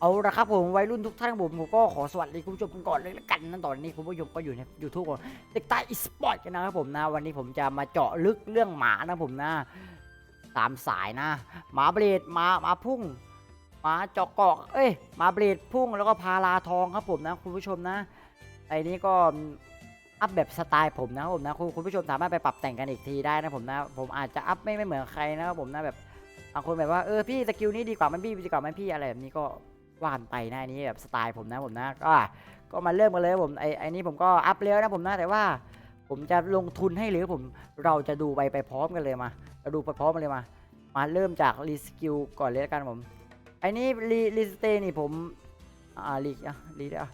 เอาละครับผมวัยรุ่นทุกท่านผมผมก็ขอสวัสดีคุณผู้ชมกันก่อนเลยละกันนั่นตอนนี้คุณผู้ชมก็อยู่ในยูทูบของเด็กใต้อีสปอร์ตกันนะครับผมนะ วันนี้ผมจะมาเจาะลึกเรื่องหมานะผมนะตามสายนะ หมาเบรดหมาหมาพุ่งหมาเจาะเกาะเอ้ยหมาเบรดพุ่งแล้วก็พาราทองครับผมนะคุณผู้ชมนะไอ้นี้ก็อัพแบบสไตล์ผมนะครับผมนะคุณคุณผู้ชมสามารถไปปรับแต่งกันอีกทีได้นะผมนะ ผมอาจจะอัพไม่ไม่เหมือนใครนะครับผมนะแบบบางคนแบบว่าเออพี่สกิลนี้ดีกว่ามันพี่ดีกว่ามันพี่อะไรแบบนี้ก็ ว่านไปนะอันนี้แบบสไตล์ผมนะผมนะก็ก็มาเริ่มกันเลยผมไอไอนี้ผมก็อัพแล้วนะผมนะแต่ว่า ผมจะลงทุนให้หรือผมเราจะดูไปไปพร้อมกันเลยมาเราดูไปพร้อมกันเลยมา มาเริ่มจากรีสกิลก่อนเลยกันผมไอ้นี้รีรีสเตนี่ผมอ่ารีอะรีได้อะ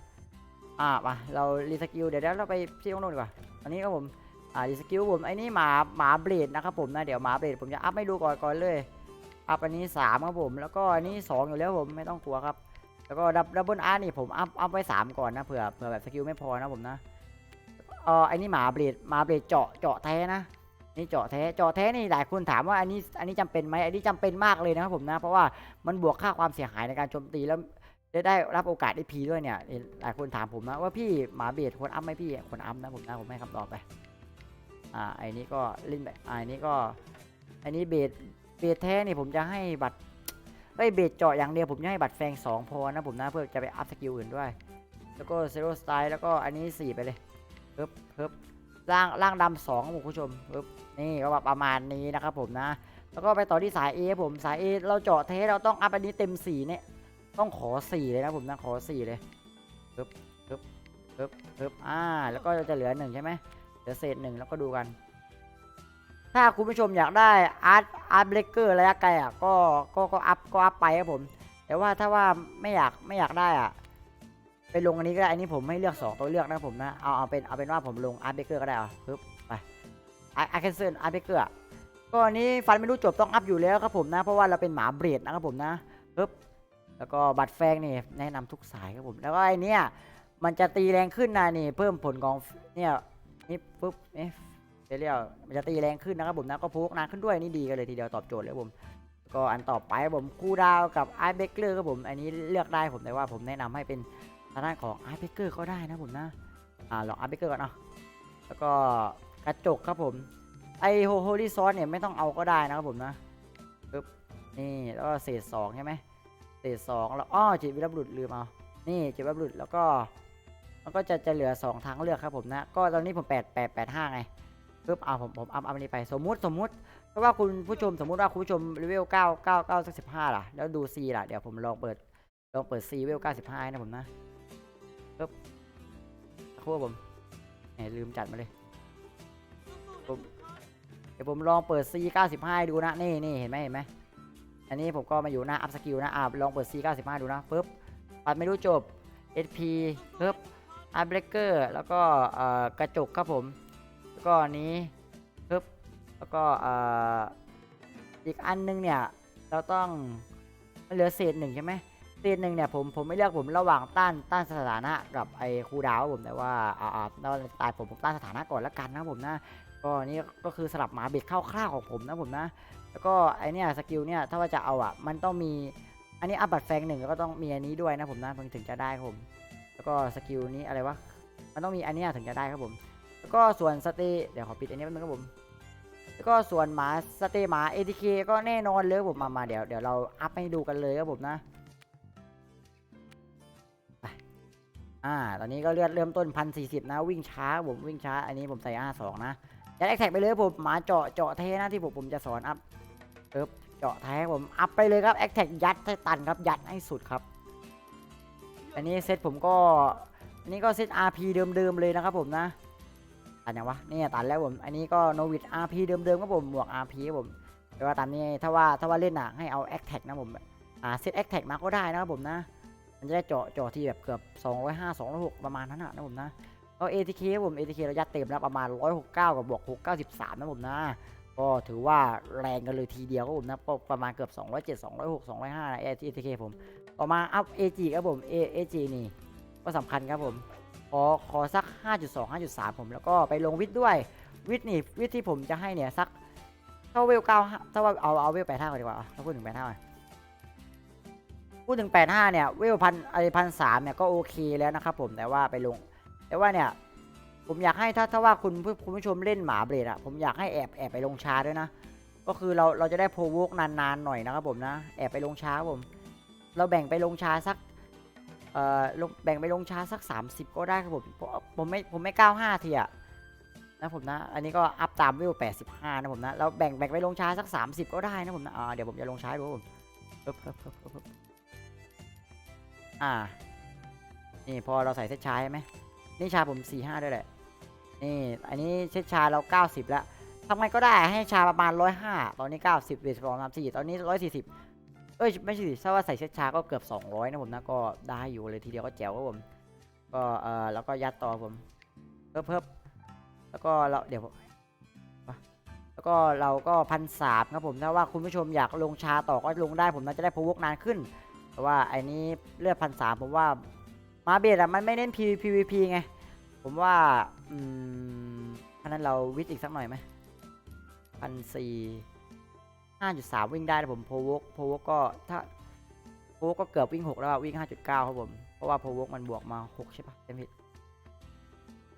อ่ามาเรารีสกิลเดี๋ยวเราไปที่ห้องน้นดีกว่าอันนี้ก็ผมอ่ารีสกิลผมไอ้นี้หมาหมาเบรดนะครับผมนะเดี๋ยวหมาเบรดผมจะอัพให้ดูก่อนก่อนเลยอัพอันนี้สามครับผมแล้วก็อันนี้สองอยู่แล้วผมไม่ต้องกลัวครับ แล้วก็ดับดับเบิลอาร์นี่ผมอัพอัพไว้สามก่อนนะเผื่อเผื่อแบบสกิลไม่พอนะผมนะเออไอ้นี่หมาเบรดหมาเบรดเจาะเจาะแท้นะนี่เจาะแท้เจาะแท้นี่หลายคนถามว่าอันนี้อันนี้จำเป็นไหมอันนี้จำเป็นมากเลยนะครับผมนะเพราะว่ามันบวกค่าความเสียหายในการโจมตีแล้วได้ได้รับโอกาสได้พีด้วยเนี่ยหลายคนถามผมนะว่าพี่หมาเบรดควรอัพไหมพี่ควรอัพนะผมนะผมให้คำตอบไปอ่าไอ้นี้ก็เล่นแบบอ่าไอ้นี้ก็อันนี้เบรดเบรดแท้นี่ผมจะให้บัตร ไอ้ยเบสเจาะอย่างเดียวผมจะให้บัตรแฟงสองพอนะผมนะเพื่อจะไปอัพสกิลอื่นด้วย แล้วก็เซโรสไตล์แล้วก็อันนี้สี่ไปเลยเพิ่บเพิ่บล่างล่างดำสองคุณผู้ชมเพิ่บนี่ก็ประมาณนี้นะครับผมนะ แล้วก็ไปต่อที่สาย A ผมสาย A เราเจาะเทสเราต้องอัพอันนี้เต็มสี่เนี่ยต้องขอสี่เลยนะผมนะขอสี่เลยเพิ่บเพิ่บเพิ่บเพิ่บอ่าแล้วก็จะเหลือหนึ่งใช่ไหมเหลือเศษหนึ่งแล้วก็ดูกัน ถ้าคุณผู้ชมอยากได้อาร์ตอาร์ตเบรกเกอร์ระยะไกลอะก็ก็ก็อัพก็อัพไปครับผม แต่ว่าถ้าว่าไม่อยากไม่อยากได้อะไปลงอันนี้ก็ได้อันนี้ผมไม่เลือกสองตัวเลือกนะผมนะเอาเอาเป็นเอาเป็นว่าผมลงอาร์ตเบรกเกอร์ก็ได้อะปึ๊บไปอาร์แคนเซิลอาร์ตเบรกเกอร์ก็อันนี้ฟันไม่รู้จบต้องอัพอยู่แล้วครับผมนะ เพราะว่าเราเป็นหมาเบรดนะครับผมนะปึ๊บแล้วก็บัตรแฟงนี่แนะนำทุกสายครับผมแล้วก็ไอเนี้ยมันจะตีแรงขึ้นนะนี่เพิ่มผลของเนี่ยนี่ปึ๊บเนี่ย เรียกมันจะตีแรงขึ้นนะครับผมนะก็พุกนานขึ้นด้วยนี่ดีกันเลยทีเดียวตอบโจทย์เลยผมก็อันต่อไปผมคูลดาวกับไอเบเกอร์ครับผมอันนี้เลือกได้ผมแต่ว่าผมแนะนำให้เป็นทางด้านของไอเบเกอร์ก็ได้นะผมนะอ่าลองไอเบเกอร์ก่อนเนาะแล้วก็กระจกครับผมไอโฮโฮลี่ซอสเนี่ยไม่ต้องเอาก็ได้นะครับผมนะปึ๊บนี่แล้วก็เศษสองใช่ไหมเศษสองแล้วอ้อจิตวิรบุรุษลืมเอานี่จิตวิรบุรุษแล้วก็มันก็จะจะเหลือสองทางเลือกครับผมนะ ก็ตอนนี้ผมแปดแปดแปดห้าไง ปึ๊บเอาผมผมอัพอัพอันนี้ไปสมมุติสมมุติเพราะว่าคุณผู้ชมสมมุติว่าคุณผู้ชมเลเวล9 9 9สัก15ล่ะแล้วดู C ล่ะเดี๋ยวผมลองเปิดลองเปิด C เลเวล95นะผมนะปึ๊บคู่ผมแหมลืมจัดมาเลยผมเดี๋ยวผมลองเปิด C 95ให้ดูนะนี่นี่เห็นไหมเห็นไหมอันนี้ผมก็มาอยู่หน้าอัพสกิลนะอ่าลองเปิด C 95ดูนะปึ๊บปัดไม่รู้จบ SP ปึ๊บอาร์เบรกเกอร์แล้วก็กระจกครับผม ก็นี้ปึ๊บแล้วก็ออีกอันนึงเนี่ยเราต้องมันเหลือเศษหนึ่งใช่ไหมเศษหนึ่งเนี่ยผมผมไม่เลือกผมระหว่างต้านต้านสถานะกับไอ้คูดาวผมแต่ว่าอ่าอ่าเราตายผมผมต้านสถานะก่อนแล้วกันนะผมนะก็นี่ก็คือสลับหมาเบ็ดคร่าวๆของผมนะผมนะ แล้วก็ไอเนี่ยสกิลเนี่ยถ้าว่าจะเอาอะมันต้องมีอันนี้อัพบัตแฟงหนึ่งแล้วก็ต้องมีอันนี้ด้วยนะผมนะมันถึงจะได้ครับผม แล้วก็สกิลนี้อะไรวะมันต้องมีอันนี้ถึงจะได้ครับผม ก็ส่วนสเตเดี๋ยวขอปิดอันนี้แป๊บนึงครับผมแล้วก็ส่วนหมาสเตหมา ATK ก็แน่นอนเลยครับผมมามาเดี๋ยวเดี๋ยวเราอัพให้ดูกันเลยครับผมนะไปอ่าตอนนี้ก็เลือดเริ่มต้นพันสี่สิบนะ วิ่งช้าผมวิ่งช้า อันนี้ผมใส่ R2 นะยัดแอคแท็กไปเลยครับผมหมาเจาะเจาะเทนะที่ผมผมจะสอนอัพเอิบเจาะแท้ผมอัพไปเลยครับแอคแท็กยัดให้ตันครับยัดให้สุดครับ อันนี้เซตผมก็อันนี้ก็เซต RP เดิมๆเลยนะครับผมนะ ตันยังวะนี่ตันแล้วผมอันนี้ก็โนวิด RP เดิมๆครับผมหมวก RP ครับผมแต่ว่าตามนี้ถ้าว่าถ้าว่าเล่นอะให้เอา a c t a g นะผมอ่าเซต a c t a g มาก็ได้นะครับผมนะมันจะได้เจาะเจาะที่แบบเกือบ 205 206 ประมาณนั้นนะนะผมนะก็ ATK ครับผม ATK ระยะเต็มแล้วประมาณ 169 กับบวก 693 นะผมนะ ก็ถือว่าแรงกันเลยทีเดียวครับผมนะประมาณเกือบ 207 206 205นะ ATK ผม ต่อมาอัพ AG ครับผม A AG นี่ก็สำคัญครับผม อขอสัก 5.2 5.3 ผมแล้วก็ไปลงวิทย์ด้วยวิทย์นี่วิทย์ที่ผมจะให้เนี่ยสักถ้าเวลเก้าถ้าว่าเอาเอาเวลแปดเท่าก่อนดีกว่าถ้าพูดถึงแปดเท่าพูดถึง85เนี่ยเวลพันไอพันสามเนี่ยก็โอเคแล้วนะครับผมแต่ว่าไปลง แต่ว่าเนี่ยผมอยากให้ถ้าถ้าว่าคุณผู้คุณผู้ชมเล่นหมาเบรดอะผมอยากให้แอบแอบไปลงช้าด้วยนะ ก็คือเราเราจะได้โพวกนานๆหน่อยนะครับผมนะ แอบไปลงช้าผม เราแบ่งไปลงช้าสัก เอ่อลงแบ่งไปลงช้าสัก 30 ก็ได้ครับผมเพราะผมไม่ผมไม่ 95 ทีอะนะผมนะ อันนี้ก็อัพตามวิว85 นะผมนะเราแบ่งแบ่งไปลงช้าสัก 30 ก็ได้นะผมนะอ่าเดี๋ยวผมจะลงช้าดูผมอ่า นี่พอเราใส่เซตชาใช่ไหมนี่ชาผม 45 ด้วยแหละ นี่ อันนี้เซตชาเรา 90 แล้วทำไงก็ได้ให้ชาประมาณ 105 ตอนนี้ 90เวทสองสามสี่ตอนนี้ 140 เอ้ยไม่ใช่สิถ้าว่าใส่เซตชาก็เกือบ 200 นะผมนะก็ได้อยู่เลยทีเดียวก็แจ๋วครับผมก็เออแล้วก็ยัดต่อผมเพิ่มเพิ่มแล้วก็เราเดี๋ยวแล้วก็เราก็พันสามครับผมถ้าว่าคุณผู้ชมอยากลงชาต่อก็ลงได้ผมน่าจะได้พวกนานขึ้น แต่ว่าไอ้นี้เลือดพันสามผมว่ามาเบดอะมันไม่เน้น PVP ไง ผมว่าอืมเพราะนั้นเราวิทอีกสักหน่อยไหมพันสี่ ห้าจุดสามวิ่งได้นะผมโพวกโพวกก็ถ้าโพวกก็เกือบวิ่งหกแล้ววิ่งห้าจุดเก้าครับผม เพราะว่าโพวกมันบวกมาหกใช่ปะเต็มผิด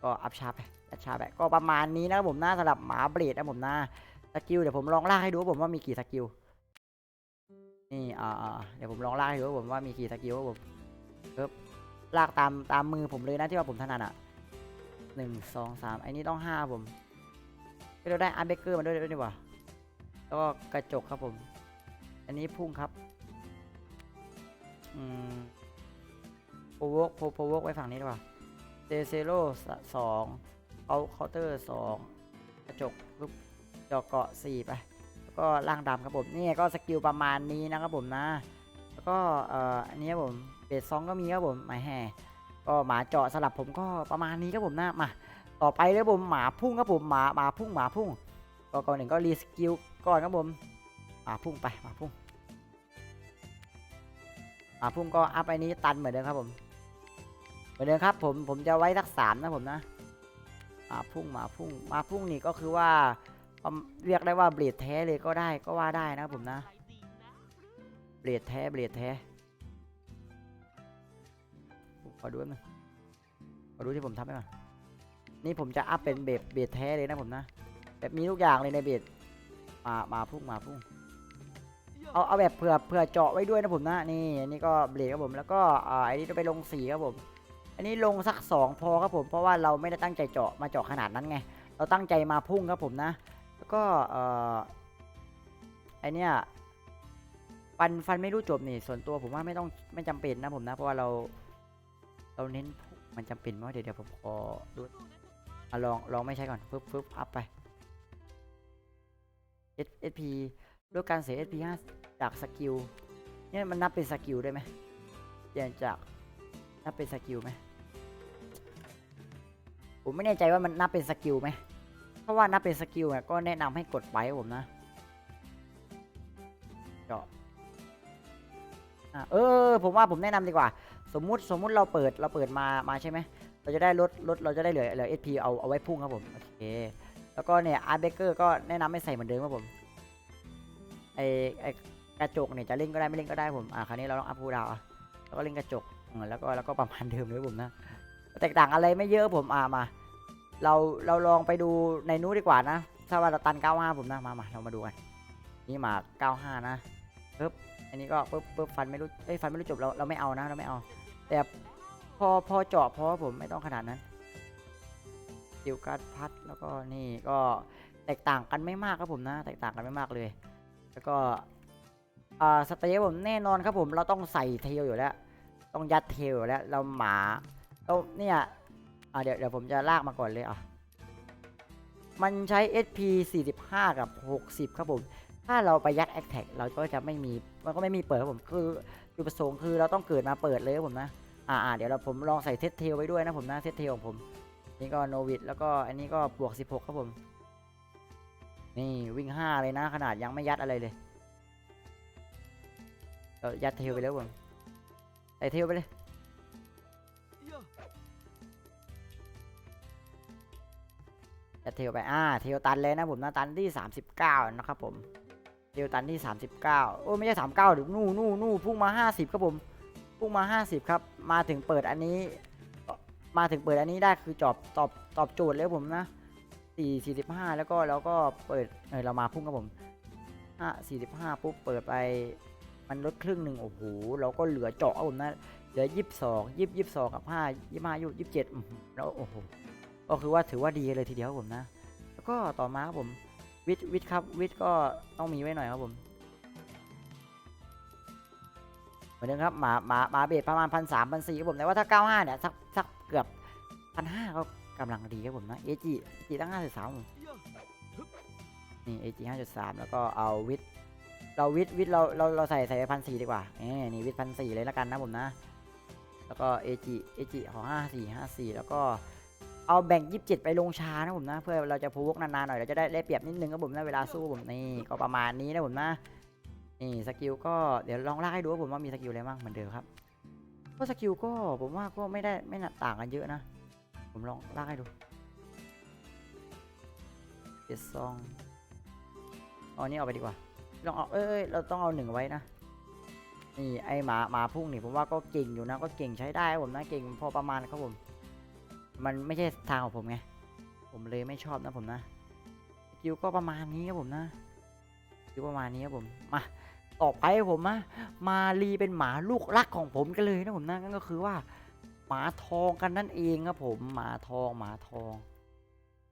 ก็อัพชาไปอัพชาไปก็ประมาณนี้นะครับผมหนะสำหรับหมาเบรดนะผมหนะสกิลเดี๋ยวผมลองลากให้ดูว่าผมว่ามีกี่สกิลนี่อ่าอ่าเดี๋ยวผมลองลากให้ดูว่าผมว่ามีกี่สกิลครับผมเพิ่มลากตามตามมือผมเลยนะที่ว่าผมถนัดอะหนึ่งสองสามไอ้นี่ต้องห้าผมเฮ้ยเราได้อาร์เบเกอร์มาด้วยด้วยนี่หว่า แล้วก็กระจกครับผม อันนี้พุ่งครับ อืมโพวกโพโพวกไว้ฝั่งนี้ดีกว่าเซเซโร่สองเอาเคาน์เตอร์สองกระจกปุ๊บจอเกาะสี่ไป แล้วก็ล่างดำครับผม นี่ก็สกิลประมาณนี้นะครับผมนะ แล้วก็เอ่ออันนี้ครับผมเบสซองก็มีครับผมหมายแห่ก็หมาเจาะสลับผมก็ประมาณนี้ครับผมนะมาต่อไปเลยผมหมาพุ่งครับผมหมาหมาพุ่งหมาพุ่งก็ก่อนหนึ่งก็รีสกิล ก่อนครับผมมาพุ่งไปมาพุ่งมาพุ่งก็อัพไอ้นี้ตันเหมือนเดิมครับผมเหมือนเดิมครับผมผมจะไว้สักสามนะผมนะมาพุ่งมาพุ่งมาพุ่งนี่ก็คือว่าเรียกได้ว่าเบลดแท้เลยก็ได้ก็ว่าได้นะครับผมนะเบลดแท้เบลดแท้ขอดูแป๊บนึงขอดูที่ผมทำไปก่อนนี่ผมจะอัพเป็นเบลดเบลดแท้เลยนะผมนะ แบบมีทุกอย่างเลยในเบลด มามาพุ่งมาพุ่งเอาเอาแบบเผื่อเผื่อเจาะไว้ด้วยนะผมนะนี่อันนี้ก็เบรกครับผมแล้วก็อ่าอันนี้จะไปลงสีครับผม อันนี้ลงสักสองพอครับผมเพราะว่าเราไม่ได้ตั้งใจเจาะมาเจาะขนาดนั้นไง เราตั้งใจมาพุ่งครับผมนะ แล้วก็เอ่อไอเนี้ยฟันฟันไม่รู้จบนี่ส่วนตัวผมว่าไม่ต้องไม่จำเป็นนะผมนะ เพราะว่าเราเราเน้นพุ่งมันจำเป็นไหมเดี๋ยวเดี๋ยวผมขอดูอะลองลองไม่ใช้ก่อนปึ๊บปึ๊บอัพไป SP ด้วยการเสีย SP 5จากสกิลเนี่ยมันนับเป็นสกิลได้ไหมเปลี่ยนจากนับเป็นสกิลไหมผมไม่แน่ใจว่ามันนับเป็นสกิลไหมเพราะว่านับเป็นสกิลเนี่ยก็แนะนำให้กดไปผมนะเจาะอะเออ ผมว่าผมแนะนำดีกว่า สมมุติสมมุติเราเปิดเราเปิดมามาใช่ไหมเราจะได้ลดลดเราจะได้เหลือเหลือ SP เอาเอาไว้พุ่งครับผมโอเค แล้วก็เนี่ยอาร์เบเกอร์ก็แนะนำให้ใส่เหมือนเดิมครับผมไอไอกระจกเนี่ยจะเล่นก็ได้ไม่เล่นก็ได้ผมอ่าคราวนี้เราต้องอัพพูดาวแล้วก็เล่นกระจกแล้วก็แล้วก็ประมาณเดิมเลยผมนะแตกต่างอะไรไม่เยอะผมอ่ามา เราเราลองไปดูในนู้นดีกว่านะถ้าว่าเราตัน 95 ผมนะมามาเรามาดูกันนี่มา 95 นะปึ๊บอันนี้ก็ปึ๊บปึ๊บฟันไม่รู้เอ้ยฟันไม่รู้จบเราเราไม่เอานะเราไม่เอา แต่พอพอเจาะพอผมไม่ต้องขนาดนั้น ดิวการ์ดพัดแล้วก็นี่ก็แตกต่างกันไม่มากครับผมนะ แตกต่างกันไม่มากเลย แล้วก็อ่าสเตย์ผมแน่นอนครับผมเราต้องใส่เทลอยู่แล้ว ต้องยัดเทลอยู่แล้วเราหมาเราเนี่ยอ่าเดี๋ยวเดี๋ยวผมจะลากมาก่อนเลยอะมันใช้ SP 45 กับ 60 ครับผม ถ้าเราไปยัด a t t a c เราก็จะไม่มี มันก็ไม่มีเปิดครับผม คือจุดประสงค์คือเราต้องเกิดมาเปิดเลยครับผมนะ อ่าเดี๋ยวเราผมลองใส่เซตเทลไว้ด้วยนะผมนะเซตเทลของผม นี่ก็โนวิดแล้วก็อันนี้ก็บวก 16 ครับผม นี่วิ่งห้าเลยนะ ขนาดยังไม่ยัดอะไรเลย เรายัดเทลไปแล้วผมใส่เทลไปเลยยัดเทลไป อ่า เทลตันเลยนะผมนะตันที่ 39 นะครับผมเดลตันที่ 39 โอ้ไม่ใช่ 39หรือนู่นู่นู่พุ่งมา 50 ครับผม พุ่งมา 50 ครับ มาถึงเปิดอันนี้ มาถึงเปิดอันนี้ได้คือจอบตอบตอบโจทย์เลยผมนะ4 45แล้วก็แล้วก็เปิดเออเรามาพุ่งครับผม5 45ปุ๊บเปิดไปมันลดครึ่งหนึ่งโอ้โหเราก็เหลือเจาะครับผมนะเหลือ22 20 22กับ5 25 27อื้อหือแล้วโอ้โหก็คือว่าถือว่าดีเลยทีเดียวครับผมนะ แล้วก็ต่อมาครับผมวิทวิทครับวิทก็ต้องมีไว้หน่อยครับผม เหมือนเดิมครับหมาหมาหมาเบสประมาณพันสามพันสี่ครับผมแต่ว่าถ้าเก้าห้าเนี่ยสักสักเกือบพันห้าก็กำลังดีครับผมนะเอจีจีตั้งห้าจุดสามนี่เอจีห้าจุดสามแล้วก็เอาวิทเราวิทวิทเราเราเราใส่ใส่พันสี่ดีกว่าเอ้นี่วิทพันสี่เลยล้วกันนะผมนะ แล้วก็เอจีเอจีของห้าสี่ห้าสี่แล้วก็เอาแบ่ง 27 ไปลงชานะผมนะ เพื่อเราจะพูวกนานๆหน่อยเราจะได้ได้เปรียบนิดนึงครับผมนะเวลาสู้ผมนี่ก็ประมาณนี้นะผมนะ นี่สกิลก็เดี๋ยวลองลากให้ดูว่าผมว่ามีสกิลอะไรบ้างเหมือนเดิมครับก็สกิลก็ผมว่าก็ไม่ได้ไม่น่าต่างกันเยอะนะ ผมลองลากให้ดูเจ็ดซองเอาอันนี้เอาไปดีกว่า ลองเอาเอ้ยเอ้ยเราต้องเอาหนึ่งไว้นะนี่ไอหมาหมาพุ่งนี่ผมว่าก็เก่งอยู่นะก็เก่งใช้ได้ครับผมนะเก่งพอประมาณครับผม มันไม่ใช่ทางของผมไงผมเลยไม่ชอบนะผมนะสกิลก็ประมาณนี้ครับผมนะสกิลประมาณนี้ครับผมมา ต่อไปครับผมนะมารีเป็นหมาลูกรักของผมกันเลยนะผมนะนั่นก็คือว่า หมาทองกันนั่นเองครับผมหมาทองหมาทอง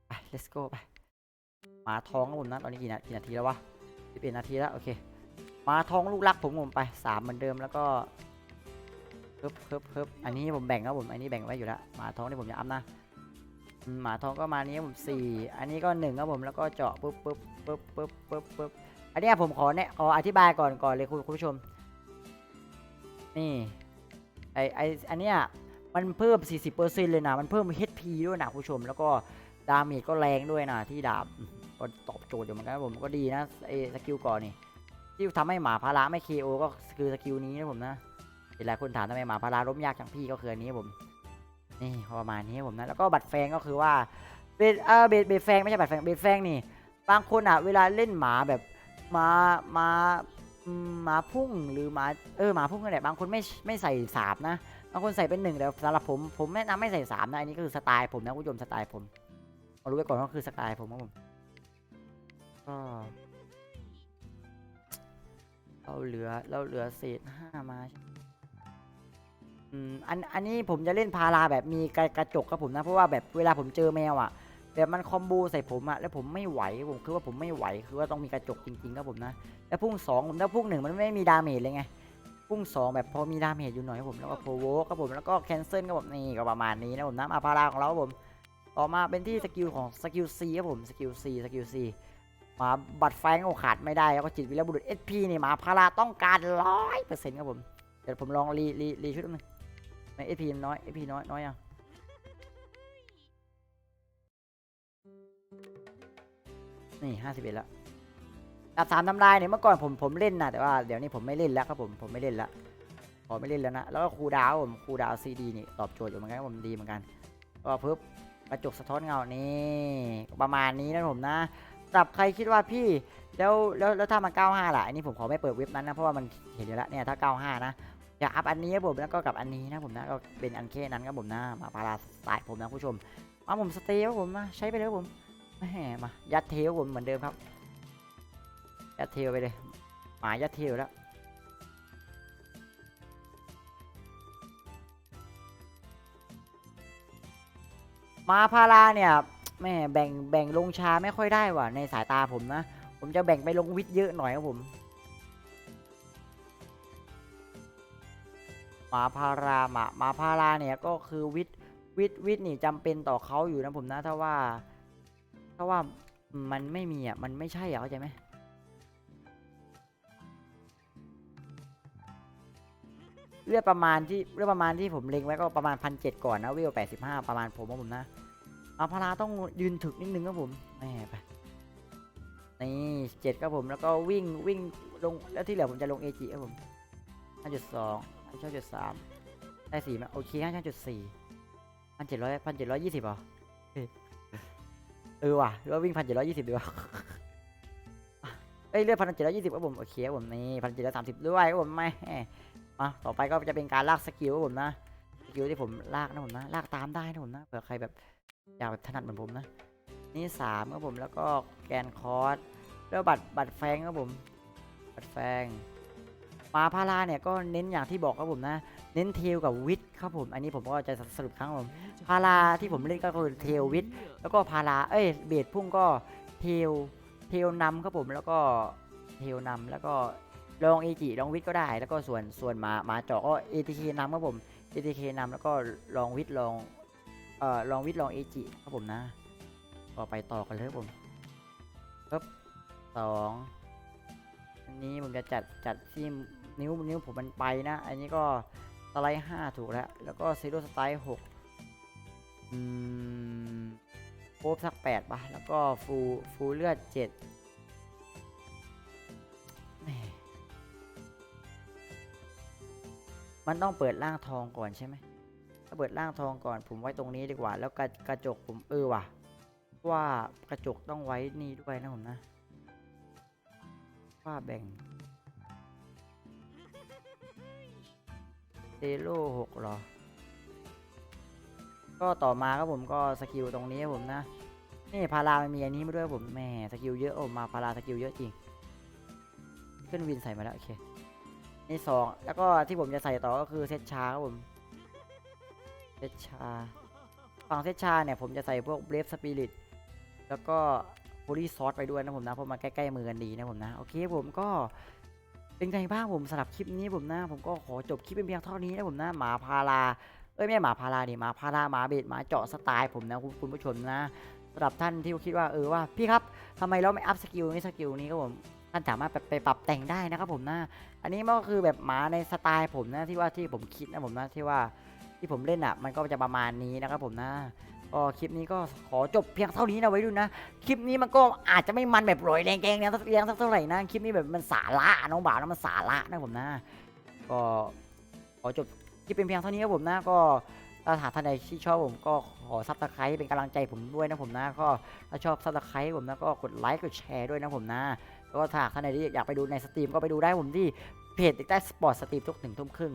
ไป let's go ไปหมาทองครับผมนะตอนนี้กี่นากี่นาทีแล้ววะสิบเอ็ดนาทีแล้วโอเคหมาทองลูกรักผมผมไปสามเหมือนเดิมแล้วก็เพิบเพิบเพิบอันนี้ผมแบ่งครับผมอันนี้แบ่งไว้อยู่แล้วหมาทองที่ผมจะอัพนะหมาทองก็มานี้ผมสี่อันนี้ก็หนึ่งครับผมแล้วก็เจาะปุ๊บปุ๊บปุ๊บปุ๊บปุ๊บปุ๊บ อันนี้ผมขอเนี่ยขออธิบายก่อนก่อนเลยคุณผู้ชม นี่ไอไออันเนี้ยมันเพิ่ม 40%เลยนะมันเพิ่ม HP ด้วยนะคุณผู้ชม แล้วก็ดาเมจก็แรงด้วยนะที่ดาบก็ตอบโจทย์อยู่เหมือนกันผมก็ดีนะไอสกิลก่อนนี่ที่ทำให้หมาพาราไม่ KO ก็คือสกิลนี้นะผมนะหลายคนถามทำไมหมาพาราล้มยากจังพี่ก็คืออันนี้ผมนี่ประมาณนี้ผมนะแล้วก็บัตรแฟงก็คือว่าเบสเออเบสเบสแฟงไม่ใช่บัตรแฟงเบสแฟงนี่บางคนอะเวลาเล่นหมาแบบ หมาหมามหมาพุ่งหรือหมาเออหมาพุ่งก็ได้บางคนไม่ไม่ใส่สามนะบางคนใส่เป็นหนึ่งแต่สำหรับผมผมแนะนำไม่ใส่สามนะอันนี้ก็คือสไตล์ผมนะคุณผู้ชมสไตล์ผมเอารู้ไว้ก่อนว่าคือสไตล์ผมครับผมก็เราเหลือเราเหลือเศษห้ามาอืมอันอันนี้ผมจะเล่นพาราแบบมีกระกระจกครับผมนะเพราะว่าแบบเวลาผมเจอแมวอะ แบบมันคอมโบใส่ผมอะแล้วผมไม่ไหวผมคือว่าผมไม่ไหวคือว่าต้องมีกระจกจริงๆครับผมนะแล้วพุ่งสองผมถ้าพุ่งหนึ่งมันไม่มีดาเมจเลยไงพุ่งสองแบบพอมีดาเมจอยู่หน่อยครับผมแล้วก็โพโวครับผมแล้วก็แคนเซิลครับผมนี่ก็ประมาณนี้นะผมนะอาพาราของเราครับผมต่อมาเป็นที่สกิลของสกิลซีครับผมสกิลซีสกิลซีมาบัตรไฟก็ขาดไม่ได้แล้วก็จิตวิรบุรุษเอพีนี่มาพาราต้องการร้อยเปอร์เซ็นต์ครับผมเดี๋ยวผมลองรีรีรีชุดนึงในเอพีน้อยเอพีน้อยน้อยยัง นี่ห้าสิบเอ็ดล้วดาบสามทำลายเนี่ยเมื่อก่อนผมผมเล่นนะแต่ว่าเดี๋ยวนี้ผมไม่เล่นแล้วครับผมผมไม่เล่นแล้วขอไม่เล่นแล้วนะแล้วก็ครูดาวผมครูดาวซีดีนี่ตอบโจทย์อยู่เหมือนกันผมดีเหมือนกันก็เพิ่มกระจกสะท้อนเงานี่ประมาณนี้นะผมนะสำหรับใครคิดว่าพี่แล้วแล้วแล้วถ้ามัน95ล่ะอันนี้ผมขอไม่เปิดเว็บนั้นนะเพราะว่ามันเห็นอยู่แล้วเนี่ยถ้า 95 นะจะอัพอันนี้ครับผมแล้วก็กับอันนี้นะผมนะก็เป็นอันแค่นั้นครับผมนะมาพาราสายผมนะผู้ชมมาผมสเตย์ครับผมนะใช้ไปเลยผม แหมมายัดเทลผมเหมือนเดิมครับ ยัดเทลไปเลยหมายัดเทลแล้วมาพาราเนี่ยแม่แบ่งแบ่งลงชาไม่ค่อยได้ว่ะในสายตาผมนะ ผมจะแบ่งไปลงวิทย์เยอะหน่อยครับผมหมาพาราหมาหมาพาราเนี่ยก็คือวิทย์วิทย์วิทย์นี่จำเป็นต่อเขาอยู่นะผมนะถ้าว่า เพราะว่ามันไม่มีอะ มันไม่ใช่อะเข้าใจไหมเลือดประมาณที่เลือดประมาณที่ผมเล็งไว้ก็ประมาณพันเจ็ดก่อนนะเวแปดสิบห้าประมาณผมว่าผมนะอาพาราต้องยืนถึกนิดนึงครับผมแหมไปนี่เจ็ดครับผมแล้วก็วิ่งวิ่งลงแล้วที่เหลือผมจะลงเอจิครับผมห้าจุดสองห้าจุดสามได้สี่ไหมโอเคห้าจุดสี่พันเจ็ดร้อยพันเจ็ดร้อยยี่สิบเหรอ ออว่ะหรือว่าวิ่งพันเจ็ดร้อยยี่สิบดีกว่าเอ้ยเลือดพันเจ็ดร้อยยี่สิบครับผมโอเคครับผมนี่พันเจ็ดร้อยสามสิบด้วยครับผมไม่มาต่อไปก็จะเป็นการลากสกิลครับผมนะสกิลที่ผมลากนะผมนะลากตามได้นะผมนะเผื่อใครแบบอยากแบบถนัดเหมือนผมนะนี่สามครับผมแล้วก็แกนคอร์สแล้วบัตรบัตรแฟงครับผมบัตรแฟงมาพาราเนี่ยก็เน้นอย่างที่บอกครับผมนะ เน้นเทลกับวิทย์ครับผม อันนี้ผมก็จะสรุปครั้งครับผมพาราที่ผมเล่นก็คือเทลวิทย์แล้วก็พาราเอ้ยเบสพุ่งก็เทลเทลนำครับผมแล้วก็เทลนำแล้วก็ลองเอจิลองวิทย์ก็ได้ แล้วก็ส่วนส่วนมามาเจาะก็เอทีเคนำครับผมเอทีเคนำแล้วก็ลองวิทย์ลองเอ่อลองวิทย์ลองเอจิครับผมนะก็ไปต่อกันเลยครับผมปึ๊บสองอันนี้ผมจะจัดจัดที่นิ้วนิ้วผมมันไปนะ อันนี้ก็ สไลด์ห้าถูกแล้ว แล้วก็ซีโร่สไตล์หกอืมโป๊บสักแปดป่ะ แล้วก็ฟูฟูเลือดเจ็ดม่มันต้องเปิดร่างทองก่อนใช่ไหม ถ้าเปิดร่างทองก่อน ผมไว้ตรงนี้ดีกว่า แล้วกระกระจกผมเออว่ะ ว่ากระจกต้องไว้นี่ด้วยนะผมนะ ว่าแบ่ง โร่หกเหรอ ก็ต่อมาครับผมก็สกิลตรงนี้ครับผมนะ นี่พารามันมีอันนี้มาด้วยผมแหม่สกิลเยอะโอ้มาพาราสกิลเยอะจริง ขึ้นวินใส่มาแล้วโอเค นี่สองแล้วก็ที่ผมจะใส่ต่อก็คือเซตชาครับผม เซตชา ฝั่งเซตชาเนี่ยผมจะใส่พวกเบรฟสปิริตแล้วก็โพลีซอสไปด้วยนะผมนะเพราะมันใกล้ๆมือกันดีนะผมนะ โอเคผมก็ เป็นไงบ้างผมสำหรับคลิปนี้ผมนะ ผมก็ขอจบคลิปเป็นเพียงเท่านี้นะผมนะหมาพาราเอ้ยไม่หมาพาราดิหมาพาราหมาเบดหมาเจาะสไตล์ผมนะคุณคุณผู้ชมนะสำหรับท่านที่คิดว่าเออว่าพี่ครับทำไมเราไม่อัพสกิลนี้สกิลนี้ครับผมท่านสามารถไปไปปรับแต่งได้นะครับผมนะอันนี้มันก็คือแบบหมาในสไตล์ผมนะที่ว่าที่ผมคิดนะผมนะที่ว่าที่ผมเล่นอะมันก็จะประมาณนี้นะครับผมนะ ก็คลิปนี้ก็ขอจบเพียงเท่านี้นะไว้ดูนะ คลิปนี้มันก็อาจจะไม่มันแบบรอยแรงแกงเนี่ยสักเรียงสักเท่าไหร่นะ คลิปนี้แบบมันสาระน้องบ่าวนะมันสาระนะผมนะ ก็ขอจบคลิปเป็นเพียงเท่านี้ครับผมนะก็ถ้าหากท่านใดที่ชอบผมก็ขอซับสไครต์เป็นกำลังใจผมด้วยนะผมนะ ก็ถ้าชอบซับสไครต์ผมนะก็กดไลค์กดแชร์ด้วยนะผมนะแล้วก็ถ้าหากท่านใดที่อยากไปดูในสตรีมก็ไปดูได้ผมที่เพจติดใต้สปอร์ตสตรีมทุกหนึ่งทุ่มครึ่ง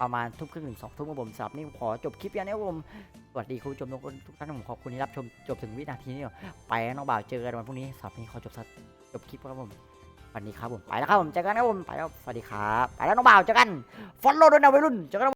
ประมาณทุ่มครึ่งถึงสองทุ่มครับผมสำหรับนี่ขอจบคลิปยันนี้ครับผมสวัสดีคุณผู้ชมทุกคนทุกท่านผมขอบคุณที่รับชมจบถึงวินาทีนี้ไปน้องบ่าวเจอกันวันพรุ่งนี้สำหรับนี้ขอจบสัจบคลิปครับผมสวัสดีครับผมไปแล้วครับผมเจอกันครับผมไปแล้วสวัสดีครับไปแล้วน้องบ่าวเจอกันฟอลโล่ด้วยนะวัยรุ่นเจอกัน